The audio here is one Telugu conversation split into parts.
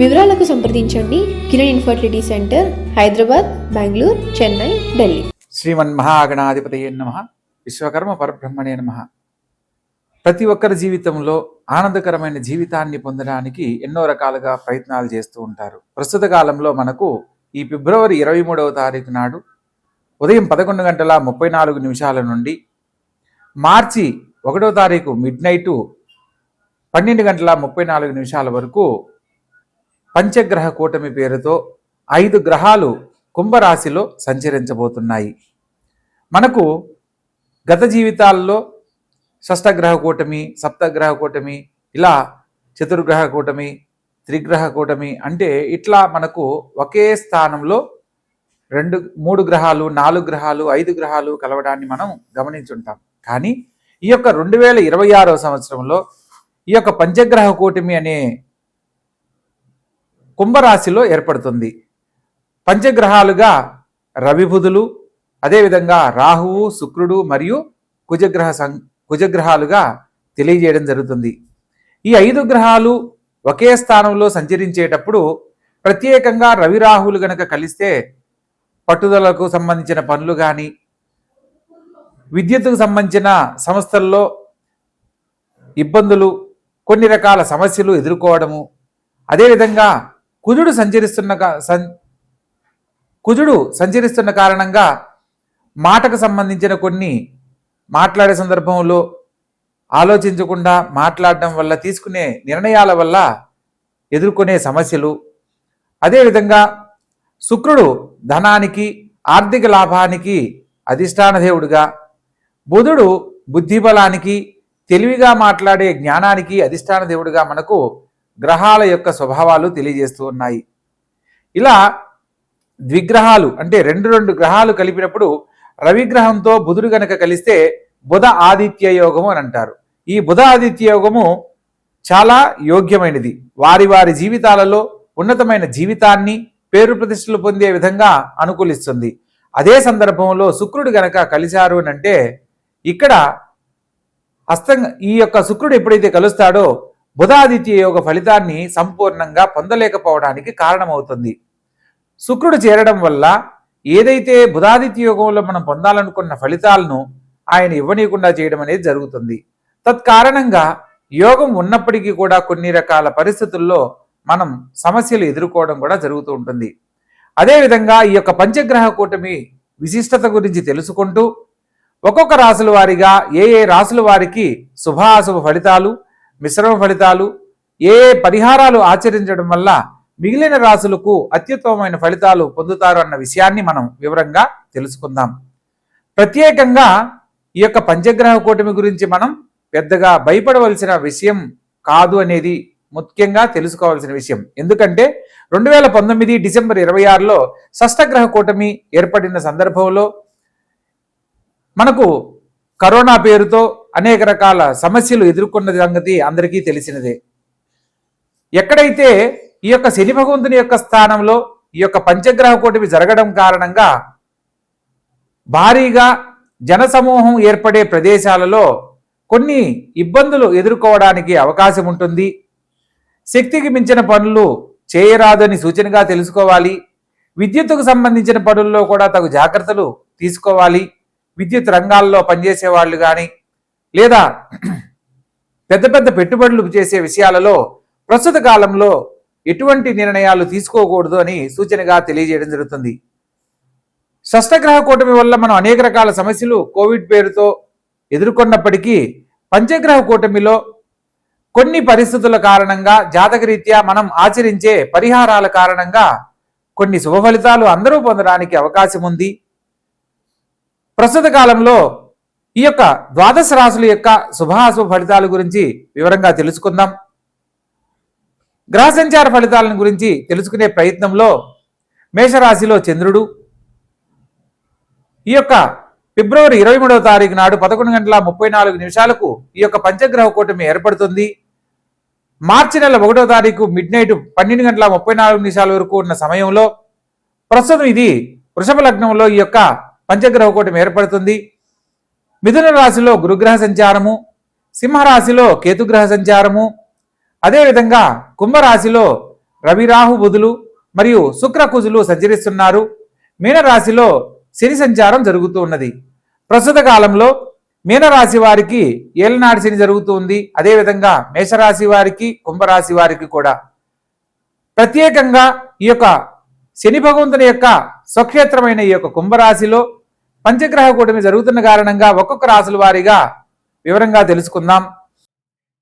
వివరాలకు సంప్రదించండి. Kiran infertility centre Hyderabad Bengaluru Chennai Delhi. Shriman మహాగణాధిపతి నమ. విశ్వకర్మ పరబ్రహ్మణే నమ. ప్రతి ఒక్కరి జీవితంలో ఆనందకరమైన జీవితాన్ని పొందడానికి ఎన్నో రకాలుగా ప్రయత్నాలు చేస్తూ ఉంటారు. ప్రస్తుత కాలంలో మనకు ఈ ఫిబ్రవరి ఇరవై మూడవ తారీఖు నాడు ఉదయం పదకొండు గంటల ముప్పై నాలుగు నిమిషాల నుండి మార్చి ఒకటో తారీఖు మిడ్ నైటు పన్నెండు గంటల ముప్పై నాలుగు నిమిషాల వరకు పంచగ్రహ కూటమి పేరుతో ఐదు గ్రహాలు కుంభరాశిలో సంచరించబోతున్నాయి. మనకు గత జీవితాల్లో షష్టగ్రహ కూటమి సప్తగ్రహ కూటమి ఇలా చతుర్గ్రహ కూటమి త్రిగ్రహ కూటమి అంటే ఇట్లా మనకు ఒకే స్థానంలో రెండు మూడు గ్రహాలు నాలుగు గ్రహాలు ఐదు గ్రహాలు కలవడాన్ని మనం గమనించుంటాం. కానీ ఈ యొక్క రెండు వేల ఇరవై ఆరవ సంవత్సరంలో ఈ యొక్క పంచగ్రహ కూటమి అనే కుంభరాశిలో ఏర్పడుతుంది. పంచగ్రహాలుగా రవిబుధులు అదేవిధంగా రాహువు శుక్రుడు మరియు కుజగ్రహ సం కుజగ్రహాలుగా తెలియజేయడం జరుగుతుంది. ఈ ఐదు గ్రహాలు ఒకే స్థానంలో సంచరించేటప్పుడు ప్రత్యేకంగా రవి రాహువులు గనక కలిస్తే పట్టుదలకు సంబంధించిన పనులు కానీ విద్యుత్తుకు సంబంధించిన సంస్థల్లో ఇబ్బందులు కొన్ని రకాల సమస్యలు ఎదుర్కోవడము అదేవిధంగా కుజుడు సంచరిస్తున్న కా- సం- కుజుడు సంచరిస్తున్న కారణంగా మాటకు సంబంధించిన కొన్ని మాట్లాడే సందర్భంలో ఆలోచించకుండా మాట్లాడడం వల్ల తీసుకునే నిర్ణయాల వల్ల ఎదుర్కొనే సమస్యలు. అదేవిధంగా శుక్రుడు ధనానికి ఆర్థిక లాభానికి అధిష్టాన దేవుడుగా బుధుడు బుద్ధిబలానికి తెలివిగా మాట్లాడే జ్ఞానానికి అధిష్టాన దేవుడుగా మనకు గ్రహాల యొక్క స్వభావాలు తెలియజేస్తూ ఉన్నాయి. ఇలా ద్విగ్రహాలు అంటే రెండు రెండు గ్రహాలు కలిపినప్పుడు రవిగ్రహంతో బుధుడు గనక కలిస్తే బుధ ఆదిత్య యోగము అని అంటారు. ఈ బుధ ఆదిత్య యోగము చాలా యోగ్యమైనది. వారి వారి జీవితాలలో ఉన్నతమైన జీవితాన్ని పేరు ప్రతిష్టలు పొందే విధంగా అనుకూలిస్తుంది. అదే సందర్భంలో శుక్రుడు గనక కలిశారు అని అంటే ఇక్కడ హస్తంగా ఈ యొక్క శుక్రుడు ఎప్పుడైతే కలుస్తాడో బుధాదిత్య యోగ ఫలితాన్ని సంపూర్ణంగా పొందలేకపోవడానికి కారణమవుతుంది. శుక్రుడు చేరడం వల్ల ఏదైతే బుధాదిత్య యోగంలో మనం పొందాలనుకున్న ఫలితాలను ఆయన ఇవ్వనీయకుండా చేయడం అనేది జరుగుతుంది. తత్కారణంగా యోగం ఉన్నప్పటికీ కూడా కొన్ని రకాల పరిస్థితుల్లో మనం సమస్యలు ఎదుర్కోవడం కూడా జరుగుతూ ఉంటుంది. అదేవిధంగా ఈ యొక్క పంచగ్రహ కూటమి విశిష్టత గురించి తెలుసుకుంటూ ఒక్కొక్క రాసుల వారిగా ఏ ఏ రాసుల వారికి శుభాశుభ ఫలితాలు మిశ్రమ ఫలితాలు ఏ పరిహారాలు ఆచరించడం వల్ల మిగిలిన రాసులకు అత్యుత్తమమైన ఫలితాలు పొందుతారు అన్న విషయాన్ని మనం వివరంగా తెలుసుకుందాం. ప్రత్యేకంగా ఈ యొక్క పంచగ్రహ కూటమి గురించి మనం పెద్దగా భయపడవలసిన విషయం కాదు అనేది ముఖ్యంగా తెలుసుకోవాల్సిన విషయం. ఎందుకంటే రెండు వేల పంతొమ్మిది డిసెంబర్ ఇరవై ఆరులో షష్టగ్రహ కూటమి ఏర్పడిన సందర్భంలో మనకు కరోనా పేరుతో అనేక రకాల సమస్యలు ఎదుర్కొన్న సంగతి అందరికీ తెలిసినదే. ఎక్కడైతే ఈ యొక్క శని భగవంతుని యొక్క స్థానంలో ఈ యొక్క పంచగ్రహ కూటమి జరగడం కారణంగా భారీగా జనసమూహం ఏర్పడే ప్రదేశాలలో కొన్ని ఇబ్బందులు ఎదుర్కోవడానికి అవకాశం ఉంటుంది. శక్తికి మించిన పనులు చేయరాదని సూచనగా తెలుసుకోవాలి. విద్యుత్తుకు సంబంధించిన పనుల్లో కూడా తగు జాగ్రత్తలు తీసుకోవాలి. విద్యుత్ రంగాల్లో పనిచేసే వాళ్ళు కానీ లేదా పెద్ద పెద్ద పెట్టుబడులు చేసే విషయాలలో ప్రస్తుత కాలంలో ఎటువంటి నిర్ణయాలు తీసుకోకూడదు అని సూచనగా తెలియజేయడం జరుగుతుంది. షష్టగ్రహ కూటమి వల్ల మనం అనేక రకాల సమస్యలు కోవిడ్ పేరుతో ఎదుర్కొన్నప్పటికీ పంచగ్రహ కూటమిలో కొన్ని పరిస్థితుల కారణంగా జాతకరీత్యా మనం ఆచరించే పరిహారాల కారణంగా కొన్ని శుభ ఫలితాలు అందరూ పొందడానికి అవకాశం ఉంది. ప్రస్తుత కాలంలో ఈ యొక్క ద్వాదశ రాశుల యొక్క శుభాశుభ ఫలితాల గురించి వివరంగా తెలుసుకుందాం. గ్రహ సంచార ఫలితాలను గురించి తెలుసుకునే ప్రయత్నంలో మేషరాశిలో చంద్రుడు. ఈ యొక్క ఫిబ్రవరి ఇరవై మూడవ తారీఖు నాడు పదకొండు గంటల ముప్పై నాలుగు నిమిషాలకు ఈ యొక్క పంచగ్రహ కూటమి ఏర్పడుతుంది. మార్చి నెల ఒకటో తారీఖు మిడ్ నైట్ పన్నెండు గంటల ముప్పై నాలుగు నిమిషాల వరకు ఉన్న సమయంలో ప్రస్తుతం ఇది వృషభ లగ్నంలో ఈ యొక్క పంచగ్రహ కూటమి ఏర్పడుతుంది. మిథున రాశిలో గురుగ్రహ సంచారము సింహరాశిలో కేతుగ్రహ సంచారము అదేవిధంగా కుంభరాశిలో రవిరాహు బుధులు మరియు శుక్రకుజులు సంచరిస్తున్నారు. మీనరాశిలో శని సంచారం జరుగుతూ ఉన్నది. ప్రస్తుత కాలంలో మీనరాశి వారికి ఏలనాటి శని జరుగుతుంది అదేవిధంగా మేషరాశి వారికి కుంభరాశి వారికి కూడా. ప్రత్యేకంగా ఈ యొక్క శని భగవంతుని యొక్క స్వక్షేత్రమైన ఈ యొక్క కుంభరాశిలో పంచగ్రహ కూటమి జరుగుతున్న కారణంగా ఒక్కొక్క రాశుల వారీగా వివరంగా తెలుసుకుందాం.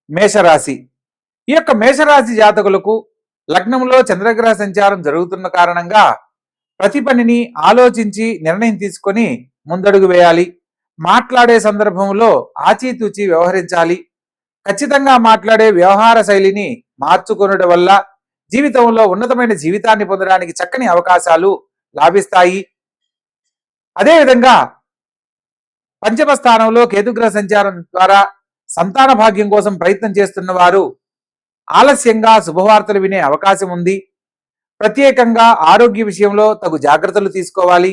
మేషరాశి. ఈ యొక్క మేషరాశి జాతకులకు లగ్నంలో చంద్రగ్రహ సంచారం జరుగుతున్న కారణంగా ప్రతి పనిని ఆలోచించి నిర్ణయం తీసుకొని ముందడుగు వేయాలి. మాట్లాడే సందర్భంలో ఆచితూచి వ్యవహరించాలి. ఖచ్చితంగా మాట్లాడే వ్యవహార శైలిని మార్చుకొనడం వల్ల జీవితంలో ఉన్నతమైన జీవితాన్ని పొందడానికి చక్కని అవకాశాలు లాభిస్తాయి. అదేవిధంగా పంచమ స్థానంలో కేతుగ్రహ సంచారం ద్వారా సంతాన భాగ్యం కోసం ప్రయత్నం చేస్తున్న వారు ఆలస్యంగా శుభవార్తలు వినే అవకాశం ఉంది. ప్రత్యేకంగా ఆరోగ్య విషయంలో తగు జాగ్రత్తలు తీసుకోవాలి.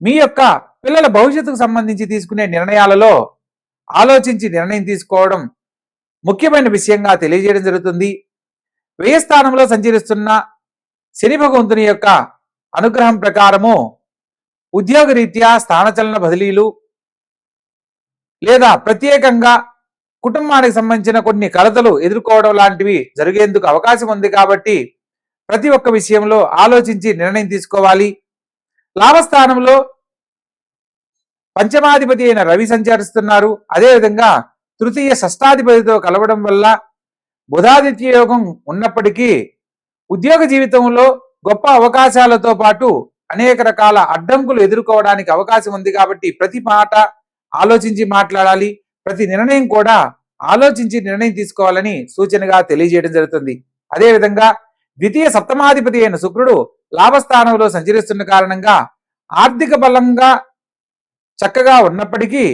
మీ యొక్క పిల్లల భవిష్యత్తుకు సంబంధించి తీసుకునే నిర్ణయాలలో ఆలోచించి నిర్ణయం తీసుకోవడం ముఖ్యమైన విషయంగా తెలియజేయడం జరుగుతుంది. వ్యయస్థానంలో సంచరిస్తున్న శని భగవంతుని యొక్క అనుగ్రహం ప్రకారము ఉద్యోగరీత్యా స్థానచలన బదిలీలు లేదా ప్రత్యేకంగా కుటుంబానికి సంబంధించిన కొన్ని కలతలు ఎదుర్కోవడం లాంటివి జరిగేందుకు అవకాశం ఉంది కాబట్టి ప్రతి ఒక్క విషయంలో ఆలోచించి నిర్ణయం తీసుకోవాలి. లాభస్థానంలో పంచమాధిపతి అయిన రవి సంచరిస్తున్నారు. అదేవిధంగా తృతీయ షష్టాధిపతితో కలవడం వల్ల బుధాదిత్య యోగం ఉన్నప్పటికీ ఉద్యోగ జీవితంలో గొప్ప అవకాశాలతో పాటు అనేక రకాల అడ్డంకులు ఎదుర్కోవడానికి అవకాశం ఉంది కాబట్టి ప్రతి మాట ఆలోచించి మాట్లాడాలి. ప్రతి నిర్ణయం కూడా ఆలోచించి నిర్ణయం తీసుకోవాలని సూచనగా తెలియజేయడం జరుగుతుంది. అదేవిధంగా ద్వితీయ సప్తమాధిపతి అయిన శుక్రుడు లాభస్థానంలో సంచరిస్తున్న కారణంగా ఆర్థిక బలంగా చక్కగా ఉన్నప్పటికీ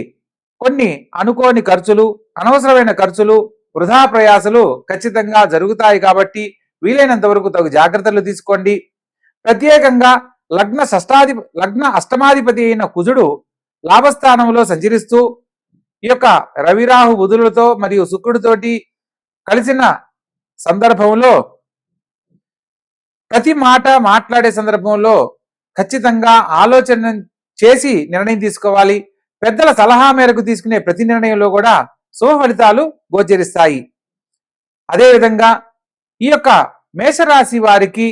కొన్ని అనుకోని ఖర్చులు అనవసరమైన ఖర్చులు వృధా ప్రయాసలు ఖచ్చితంగా జరుగుతాయి కాబట్టి వీలైనంత వరకు తగు జాగ్రత్తలు తీసుకోండి. ప్రత్యేకంగా లగ్న షష్టాధి లగ్న అష్టమాధిపతి అయిన కుజుడు లాభస్థానంలో సంచరిస్తూ ఈ యొక్క రవిరాహు బుధులతో మరియు శుక్రుడితోటి కలిసిన సందర్భంలో ప్రతి మాట మాట్లాడే సందర్భంలో ఖచ్చితంగా ఆలోచన చేసి నిర్ణయం తీసుకోవాలి. పెద్దల సలహా మేరకు తీసుకునే ప్రతి నిర్ణయంలో కూడా శుభ ఫలితాలు గోచరిస్తాయి. అదేవిధంగా ఈ యొక్క మేషరాశి వారికి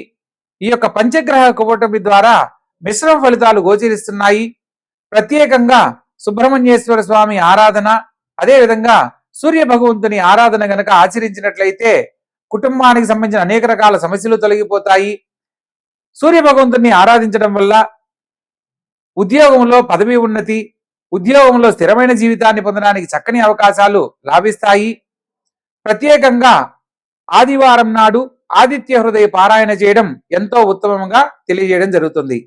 ఈ యొక్క పంచగ్రహ కూటమి ద్వారా మిశ్రమ ఫలితాలు గోచరిస్తున్నాయి. ప్రత్యేకంగా సుబ్రహ్మణ్యేశ్వర స్వామి ఆరాధన అదేవిధంగా సూర్య భగవంతుని ఆరాధన గనక ఆచరించినట్లయితే కుటుంబానికి సంబంధించిన అనేక రకాల సమస్యలు తొలగిపోతాయి. సూర్య భగవంతుని ఆరాధించడం వల్ల ఉద్యోగంలో పదవి ఉన్నతి ఉద్యోగంలో స్థిరమైన జీవితాన్ని పొందడానికి చక్కని అవకాశాలు లాభిస్తాయి. ప్రత్యేకంగా ఆదివారం నాడు ఆదిత్య హృదయ పారాయణ చేయడం ఎంతో ఉత్తమంగా తెలియజేయడం జరుగుతుంది.